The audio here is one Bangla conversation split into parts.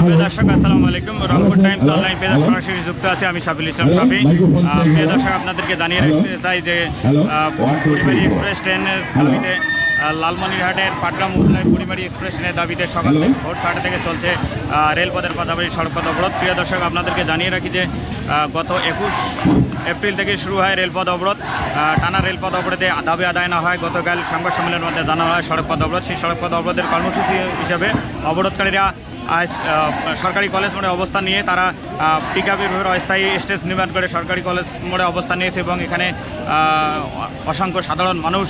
সুপ্রিয় দর্শক আসসালামু আলাইকুম। রংপুর টাইমস অনলাইন পেজে সরাসরি যুক্ত আছে আমি সাবিল ইসলাম সাবি। প্রিয় দর্শক আপনাদেরকে জানিয়ে রাখতে চাই যে বুড়িমারি এক্সপ্রেস ট্রেনের দাবিতে লালমনিরহাটের পাটগ্রাম উপজেলায় বুড়িমারি এক্সপ্রেস ট্রেনের দাবিতে সকাল থেকে ভোর ছটা থেকে চলছে রেলপথের পাশাপাশি সড়কপথ অবরোধ। প্রিয় দর্শক আপনাদেরকে জানিয়ে রাখি যে গত একুশ এপ্রিল থেকে শুরু হয় রেলপথ অবরোধ। টানা রেলপথ অবরোধে দাবি আদায় না হয়। গতকাল সংবাদ সম্মেলনের মধ্যে জানানো হয় সড়কপথ অবরোধ। সেই সড়কপথ অবরোধের কর্মসূচি হিসেবে অবরোধকারীরা আজ সরকারি কলেজ মোড়ে অবস্থান নিয়ে তারা পিক আপের অস্থায়ী স্টেজ নির্মাণ করে সরকারি কলেজ মোড়ে অবস্থান নিয়েছে এবং এখানে অসংখ্য সাধারণ মানুষ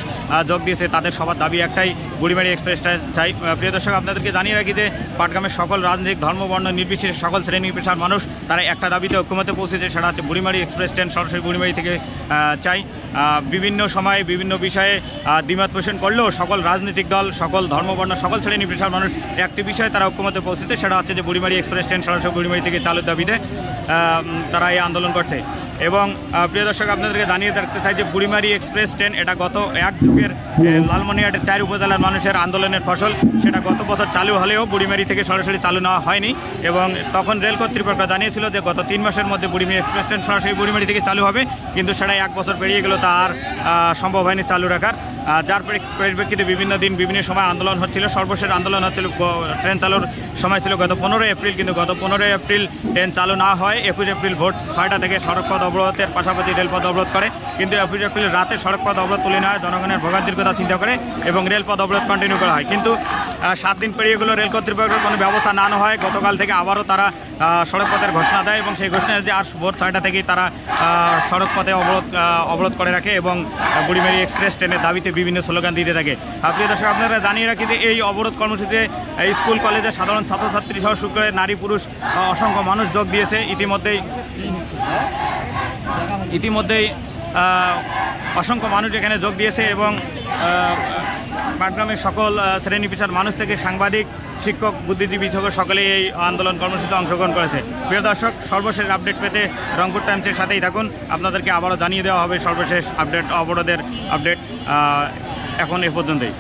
যোগ দিয়েছে। তাদের সবার দাবি একটাই, বুড়িমারি এক্সপ্রেসটা চাই। প্রিয় দর্শক, আপনাদেরকে জানিয়ে রাখি যে পাটগ্রামের সকল রাজনৈতিক ধর্মবর্ণ নির্বিশেষে সকল শ্রেণি পেশার মানুষ, তারা একটা দাবিতে ঐক্যমতে পৌঁছেছে, সেটা হচ্ছে বুড়িমারি এক্সপ্রেস ট্রেন সরাসরি বুড়িমারি থেকে চাই। বিভিন্ন সময়ে বিভিন্ন বিষয়ে দ্বিমত পোষণ করলেও সকল রাজনৈতিক দল, সকল ধর্মবর্ণ সকল শ্রেণি পেশার মানুষ একটি বিষয়ে তারা ঐক্যমতে পৌঁছেছে সেটা হচ্ছে যে বুড়িমারি এক্সপ্রেস ট্রেন সরাসরি বুড়িমারি থেকে চালুর দাবিতে তারা এই আন্দোলন করছে। এবং প্রিয় দর্শক, আপনাদেরকে জানিয়ে রাখতে চাই যে বুড়িমারি এক্সপ্রেস ট্রেন, এটা গত এক যুগের লালমনিরহাটের চার উপজেলার মানুষের আন্দোলনের ফসল। সেটা গত বছর চালু হলেও বুড়িমারি থেকে সরাসরি চালু নেওয়া হয়নি। এবং তখন রেল কর্তৃপক্ষ জানিয়েছিল যে গত তিন মাসের মধ্যে বুড়িমারি এক্সপ্রেস ট্রেন সরাসরি বুড়িমারি থেকে চালু হবে। কিন্তু সেটা এক বছর পেরিয়ে গেল তা আর সম্ভব হয়নি চালু রাখার। যার পরি- পরিপ্রেক্ষিতে বিভিন্ন দিন বিভিন্ন সময় আন্দোলন হচ্ছিল। সর্বশেষ আন্দোলন হচ্ছিল ট্রেন চালুর সময় ছিল গত পনেরোই এপ্রিল, কিন্তু গত পনেরোই এপ্রিল ট্রেন চালু না হয়, একুশ এপ্রিল ভোট ছয়টা থেকে সড়কপথ অবরোধের পাশাপাশি রেলপথ অবরোধ করে। কিন্তু একুশ এপ্রিল রাতে সড়কপথ অবরোধ তুলে নেওয়া হয় জনগণের ভোগান্তির কথা চিন্তা করে এবং রেলপথ অবরোধ কন্টিনিউ করা হয়। কিন্তু সাত দিন পেরিয়ে গেলো রেল কর্তৃপক্ষের কোনো ব্যবস্থা না হয়। গতকাল থেকে আবারও তারা আহ, সড়কপথের ঘোষণা দেয় এবং সেই ঘোষণা যে আজ ভোর ছয়টা থেকেই তারা আহ, সড়কপথে অবরোধ অবরোধ করে রাখে এবং বুড়িমারি এক্সপ্রেস ট্রেনের দাবিতে বিভিন্ন স্লোগান দিতে থাকে। আপনি দর্শক আপনারা জানিয়ে রাখি যে এই অবরোধ কর্মসূচিতে স্কুল কলেজের সাধারণ ছাত্রছাত্রী সহ শুক্রে নারী পুরুষ অসংখ্য মানুষ যোগ দিয়েছে। ইতিমধ্যেই ইতিমধ্যেই অসংখ্য মানুষ এখানে যোগ দিয়েছে এবং পাটগ্রামের সকল শ্রেণি পেশার মানুষ থেকে সাংবাদিক, শিক্ষক, বুদ্ধিজীবী সহ সকলেই এই আন্দোলন কর্মসূচিতে অংশগ্রহণ করেছে। প্রিয় দর্শক, সর্বশেষ আপডেট পেতে রংপুর টাইমসের সাথেই থাকুন। আপনাদেরকে আবারও জানিয়ে দেওয়া হবে সর্বশেষ আপডেট, অবরোধের আপডেট এখন এ পর্যন্তই।